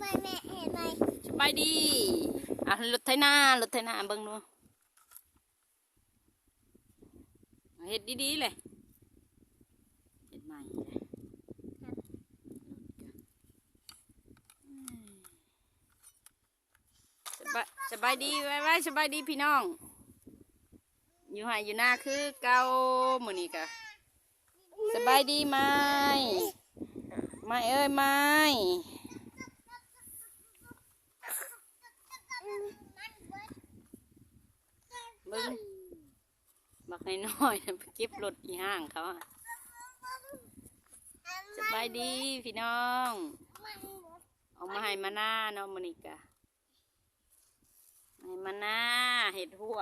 ไหมแม่เห็นไหมสบายดีอะรถไถนารถไถนาเบิ่งดูเฮ็ดดีๆเลยเฮ็ดใหม่เลยสบายสบายดีไว้ไว้สบายดีพี่น้อง อยู่หายอยู่หน้าคือเก่ามื้อนี้กะสบายดีไหมไม่เอ้ยไม่ เบิ้ง บักน้อยๆไปเก็บรถอีห้างเขาอะสบายดีพี่น้อง เอามาให้มาหน้าเนาะมอนิกะให้มาหน้าเห็ดหัว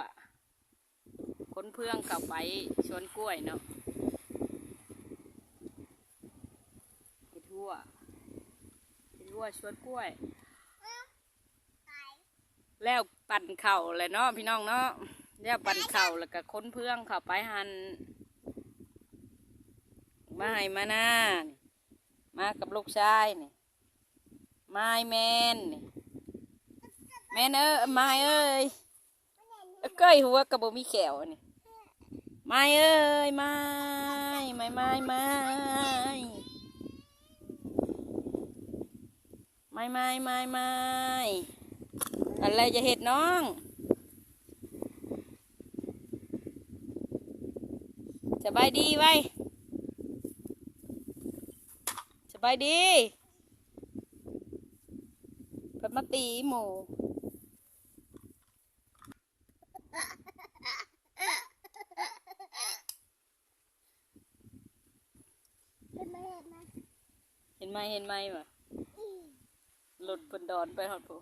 คนเพื่องกลับไปสวนกล้วยเนาะเห็ดหัวเห็ดหัวสวนกล้วย แล้วปั่นเข่าเลยเนาะพี่น้องเนาะ แล้วปั่นเข่าแล้วก็ค้นเพื่องเข้าไปหันมาให้มาหน้านี่มากับลูกชายนี่ไม้แมนนี่แมนเอ้ยไม้เอ้ยเอ้ยเก้ยหัวกระบอกมีแขวนี่ไม้เอ้ยไม้ไม้ไม้ไม้ไม้ไม้ไม้ไม้อะไรจะเห็ดน้อง สบายดีไว้สบายดีเพิ่นมาตีหมูเห็นไหมเห็นไหมเห็นไหมเห็นไหมวะหลุดเพิ่นดอนไปหอดผู้